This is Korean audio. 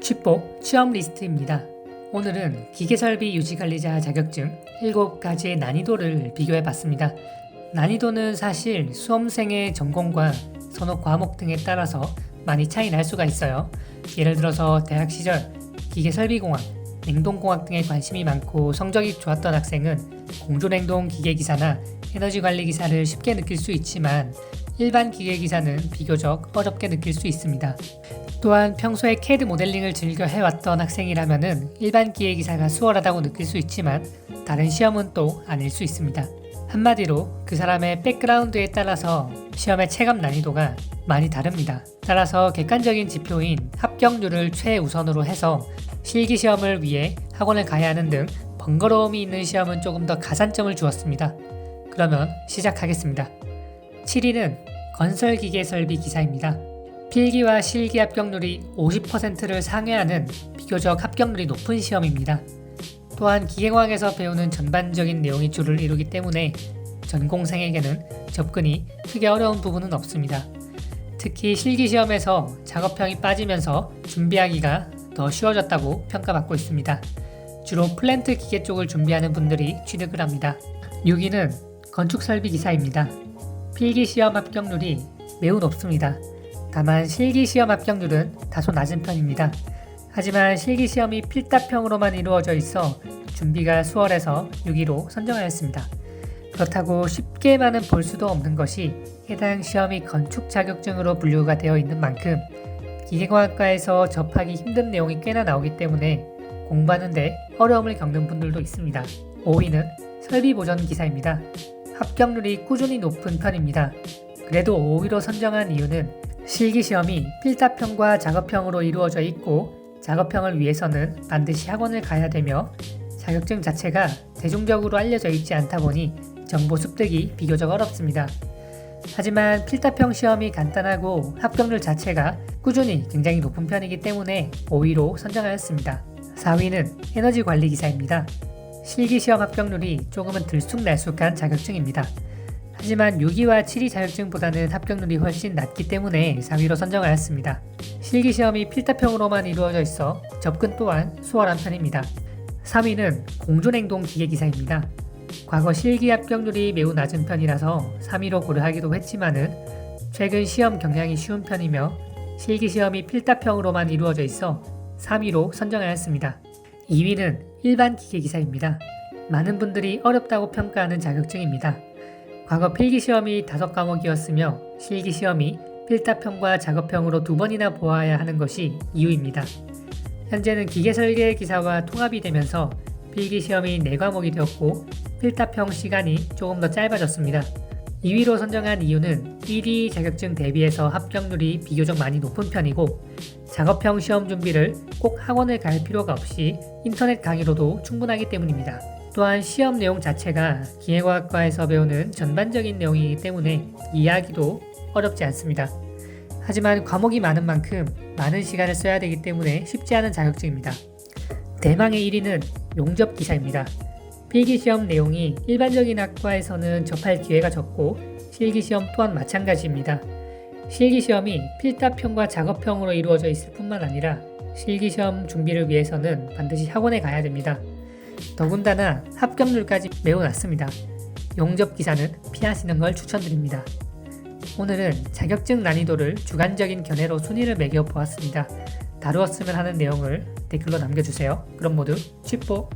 취뽀 취업 리스트입니다. 오늘은 기계설비 유지관리자 자격증 7가지의 난이도를 비교해 봤습니다. 난이도는 사실 수험생의 전공과 선호 과목 등에 따라서 많이 차이 날 수가 있어요. 예를 들어서 대학 시절 기계설비공학, 냉동공학 등에 관심이 많고 성적이 좋았던 학생은 공조냉동 기계기사나 에너지관리기사를 쉽게 느낄 수 있지만 일반 기계기사는 비교적 어렵게 느낄 수 있습니다. 또한 평소에 CAD 모델링을 즐겨 해왔던 학생이라면 일반 기계기사가 수월하다고 느낄 수 있지만 다른 시험은 또 아닐 수 있습니다. 한마디로 그 사람의 백그라운드에 따라서 시험의 체감 난이도가 많이 다릅니다. 따라서 객관적인 지표인 합격률을 최우선으로 해서 실기 시험을 위해 학원을 가야 하는 등 번거로움이 있는 시험은 조금 더 가산점을 주었습니다. 그러면 시작하겠습니다. 7위는 건설기계 설비 기사입니다. 필기와 실기 합격률이 50%를 상회하는 비교적 합격률이 높은 시험입니다. 또한 기계공학에서 배우는 전반적인 내용이 주를 이루기 때문에 전공생에게는 접근이 크게 어려운 부분은 없습니다. 특히 실기 시험에서 작업형이 빠지면서 준비하기가 더 쉬워졌다고 평가받고 있습니다. 주로 플랜트 기계 쪽을 준비하는 분들이 취득을 합니다. 6위는 건축 설비 기사입니다. 필기 시험 합격률이 매우 높습니다. 다만 실기 시험 합격률은 다소 낮은 편입니다. 하지만 실기 시험이 필답형으로만 이루어져 있어 준비가 수월해서 6위로 선정하였습니다. 그렇다고 쉽게만은 볼 수도 없는 것이 해당 시험이 건축 자격증으로 분류가 되어 있는 만큼 기계공학과에서 접하기 힘든 내용이 꽤나 나오기 때문에 공부하는데 어려움을 겪는 분들도 있습니다. 5위는 설비 보전 기사입니다. 합격률이 꾸준히 높은 편입니다. 그래도 5위로 선정한 이유는 실기 시험이 필답형과 작업형으로 이루어져 있고 작업형을 위해서는 반드시 학원을 가야 되며 자격증 자체가 대중적으로 알려져 있지 않다 보니 정보 습득이 비교적 어렵습니다. 하지만 필답형 시험이 간단하고 합격률 자체가 꾸준히 굉장히 높은 편이기 때문에 5위로 선정하였습니다. 4위는 에너지 관리 기사입니다. 실기 시험 합격률이 조금은 들쑥날쑥한 자격증입니다. 하지만 6위와 7위 자격증보다는 합격률이 훨씬 낮기 때문에 4위로 선정하였습니다. 실기 시험이 필답형으로만 이루어져 있어 접근 또한 수월한 편입니다. 3위는 공조냉동 기계기사입니다. 과거 실기 합격률이 매우 낮은 편이라서 3위로 고려하기도 했지만은 최근 시험 경향이 쉬운 편이며 실기 시험이 필답형으로만 이루어져 있어 3위로 선정하였습니다. 2위는 일반 기계기사입니다. 많은 분들이 어렵다고 평가하는 자격증입니다. 과거 필기 시험이 5과목이었으며 실기 시험이 필답형과 작업형으로 두 번이나 보아야 하는 것이 이유입니다. 현재는 기계 설계 기사와 통합이 되면서 필기 시험이 4과목이 되었고 필답형 시간이 조금 더 짧아졌습니다. 2위로 선정한 이유는 1위 자격증 대비해서 합격률이 비교적 많이 높은 편이고 작업형 시험 준비를 꼭 학원을 갈 필요가 없이 인터넷 강의로도 충분하기 때문입니다. 또한 시험 내용 자체가 기계과학과에서 배우는 전반적인 내용이기 때문에 이해하기도 어렵지 않습니다. 하지만 과목이 많은 만큼 많은 시간을 써야 되기 때문에 쉽지 않은 자격증입니다. 대망의 1위는 용접 기사입니다. 필기 시험 내용이 일반적인 학과에서는 접할 기회가 적고 실기 시험 또한 마찬가지입니다. 실기 시험이 필답형과 작업형으로 이루어져 있을 뿐만 아니라 실기 시험 준비를 위해서는 반드시 학원에 가야 됩니다. 더군다나 합격률까지 매우 낮습니다. 용접 기사는 피하시는 걸 추천드립니다. 오늘은 자격증 난이도를 주관적인 견해로 순위를 매겨 보았습니다. 다루었으면 하는 내용을 댓글로 남겨주세요. 그럼 모두 취뽀